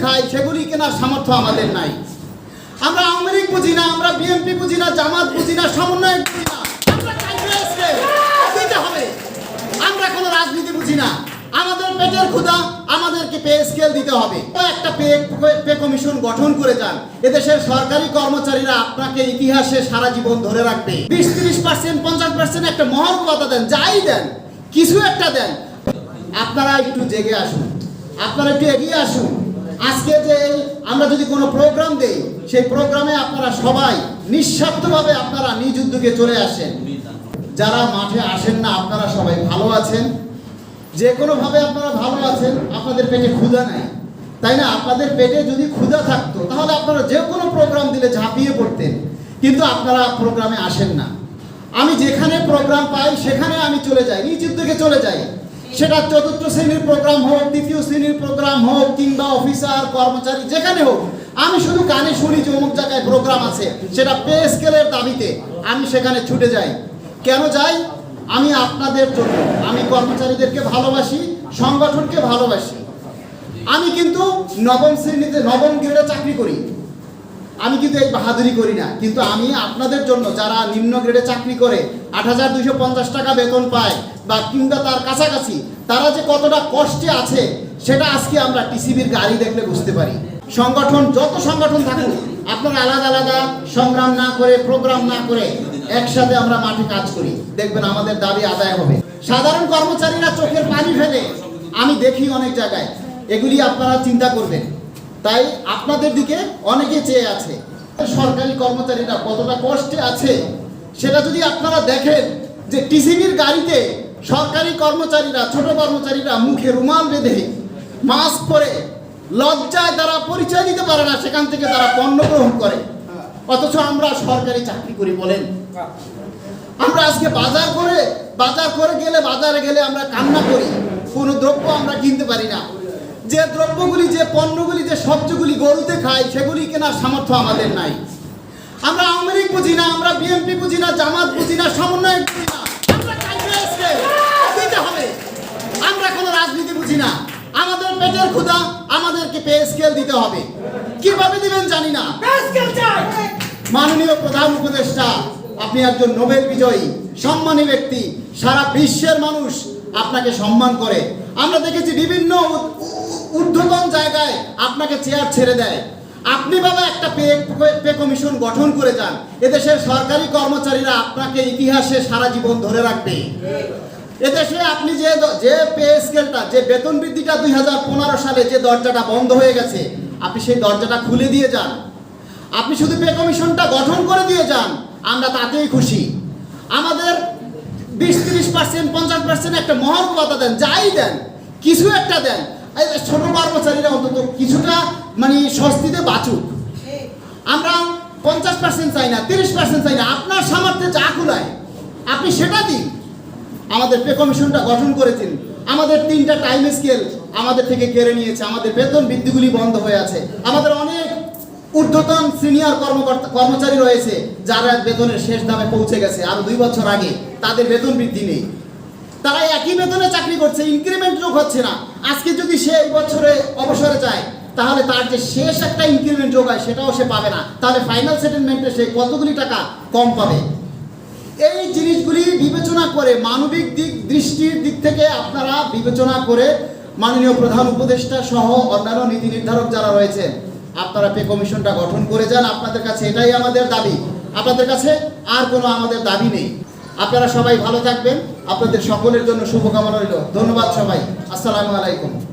খাই সেগুলি কেনার সামর্থ্য আমাদের নাই। আমরা আওয়ামী লীগ বুঝি না, আমরা বিএনপি বুঝি না, জামাত বুঝি না সমন্বয় বুঝি না। আমরা কোনো রাজনীতি বুঝি না। আমাদের পেটের ক্ষুধা, আমাদেরকে পে স্কেল দিতে হবে। একটা পে পে কমিশন গঠন করে যান। এদেশের সরকারি কর্মচারীরা আপনাকে ইতিহাসে সারা জীবন ধরে রাখবে। বিশ, তিরিশ পার্সেন্ট, পঞ্চাশ পার্সেন্ট একটা কথা দেন, যাই দেন, কিছু একটা দেন। আপনারা একটু জেগে আসুন। আপনারা একটু এগিয়ে আসুন। আজকে যে আমরা যদি কোনো প্রোগ্রাম দেই, সেই প্রোগ্রামে আপনারা সবাই নিঃস্বার্থভাবে আপনারা নিজ উদ্যোগে চলে আসেন। যারা মাঠে আসেন না, আপনারা সবাই ভালো আছেন। যে কোনোভাবে আপনারা ভালো আছেন, আপনাদের পেটে ক্ষুধা নাই। তাই না? আপনাদের পেটে যদি ক্ষুধা থাকতো, তাহলে আপনারা যে কোনো প্রোগ্রাম দিলে ঝাঁপিয়ে পড়তেন। কিন্তু আপনারা প্রোগ্রামে আসেন না। আমি যেখানে প্রোগ্রাম পাই, সেখানে আমি চলে যাই, নিজ উদ্যোগে চলে যাই। সেটা চতুর্থ শ্রেণির প্রোগ্রাম হোক তৃতীয় শ্রেণির প্রোগ্রাম হোক, কিংবা অফিসার কর্মচারী, যেখানে হোক, আমি শুধু কানে শুনি যে অমুক জায়গায় প্রোগ্রাম আছে, সেটা পে স্কেলের দাবিতে আমি সেখানে ছুটে যাই। কেন যাই? আমি আপনাদের জন্য, আমি কর্মচারীদেরকে ভালোবাসি, সংগঠনকে ভালোবাসি। আমি কিন্তু নবম শ্রেণীতে, নবম গ্রেডে চাকরি করি। আমি কিন্তু এই বাহাদুরি করি না, কিন্তু আমি আপনাদের জন্য যারা নিম্ন গ্রেডে চাকরি করে, আট হাজার দুইশো পঞ্চাশ টাকা বেতন পায় বা কিংবা তার কাছাকাছি, তারা যে কতটা কষ্টে আছে, সেটা আজকে আমরা টিসিবির গাড়ি দেখলে বুঝতে পারি। সংগঠন, যত সংগঠন থাকুক, আপনারা আলাদা আলাদা সংগ্রাম না করে, প্রোগ্রাম না করে একসাথে আমরা মাঠে কাজ করি। দেখবেন আমাদের দাবি আদায় হবে। সাধারণ কর্মচারীরা চোখের পানি ফেলে। আমি দেখি অনেক জায়গায়। এগুলি আপনারা চিন্তা করবেন। তাই আপনাদের দিকে অনেকে চেয়ে আছে। সরকারি কর্মচারীরা কতটা কষ্টে আছে, সেটা যদি আপনারা দেখেন যে টিসিবির গাড়িতে সরকারি কর্মচারীরা, ছোট কর্মচারীরা মুখে রুমাল বেঁধে মাস্ক পরে লজ্জায় তারা পরিচয় দিতে পারে না, সেখান থেকে তারা পণ্য গ্রহণ করে। অথচ আমরা সরকারি চাকরি করি বলেন। আমরা আজকে বাজার করে বাজার করে গেলে, বাজারে গেলে আমরা কান্না করি। কোনো দ্রব্য আমরা কিনতে পারি না। যে দ্রব্যগুলি, যে পণ্যগুলি, যে সবজিগুলি গরুতে খাই সেগুলি কেনার সামর্থ্য আমাদের নাই। আমরা আওয়ামী লীগ বুঝি না, আমরা বিএনপি বুঝি না, জামাত বুঝি না সমন্বয় বুঝি না আমরা চাই পেয়েছে দিতে হবে আমরা কোনো রাজনীতি বুঝি না আমাদের ক্ষুধা আমাদেরকে পে স্কেল দিতে হবে। কীভাবে দিবেন জানি না। মাননীয় প্রধান উপদেষ্টা আপনি একজন নোবেল বিজয়ী সম্মানী ব্যক্তি সারা বিশ্বের মানুষ আপনাকে সম্মান করে। আমরা দেখেছি বিভিন্ন ঊর্ধ্বতন জায়গায় আপনাকে চেয়ার ছেড়ে দেয়। আপনি বাবা একটা পে পে কমিশন গঠন করে যান। এদেশের সরকারি কর্মচারীরা আপনাকে ইতিহাসে সারা জীবন ধরে রাখবে। এদেশে আপনি যে যে পে স্কেলটা, যে বেতন বৃদ্ধিটা দুই হাজার পনেরো সালে যে দরজাটা বন্ধ হয়ে গেছে, আপনি সেই দরজাটা খুলে দিয়ে যান। আপনি শুধু পে কমিশনটা গঠন করে দিয়ে যান, আমরা তাতেই খুশি। আমাদের বিশ তিরিশ পার্সেন্ট, পঞ্চাশ পার্সেন্ট একটা মহৎ দেন, যাই দেন, কিছু একটা দেন। ছোট কর্মচারীরা অন্তত কিছুটা মানে স্বস্তিতে বাঁচুক। আমরা পঞ্চাশ পার্সেন্ট চাই না, তিরিশ পার্সেন্ট চাই না, আপনার সামর্থ্যে যা কুলায় আপনি সেটা দিন। আমাদের পে কমিশনটা গঠন করেছেন। আমাদের তিনটা টাইম স্কেল আমাদের থেকে কেড়ে নিয়েছে। আমাদের বেতন বৃদ্ধিগুলি বন্ধ হয়ে আছে। আমাদের অনেক ঊর্ধ্বতন সিনিয়র কর্মকর্তা কর্মচারী রয়েছে, যারা বেতনের শেষ দামে পৌঁছে গেছে। আরও দুই বছর আগে তাদের বেতন বৃদ্ধি নেই। তারা একই বেতনে চাকরি করছে ইনক্রিমেন্ট যোগ হচ্ছে না। আজকে যদি সে এই বছরে অবসরে যায়, তাহলে তার যে শেষ একটা ইনক্রিমেন্ট যোগ হয়, সেটাও সে পাবে না। তাহলে ফাইনাল সেটেলমেন্টে সে কতগুলি টাকা কম পাবে? এই জিনিসগুলি বিবেচনা করে, মানবিক দিক, দৃষ্টির দিক থেকে আপনারা বিবেচনা করে মাননীয় প্রধান উপদেষ্টা সহ অন্যান্য নীতি নির্ধারক যারা রয়েছেন আপনারা পে কমিশনটা গঠন করে যান। আপনাদের কাছে এটাই আমাদের দাবি। আপনাদের কাছে আর কোনো আমাদের দাবি নেই। আপনারা সবাই ভালো থাকবেন। আপনাদের সকলের জন্য শুভকামনা রইল। ধন্যবাদ সবাই। আসসালামু আলাইকুম।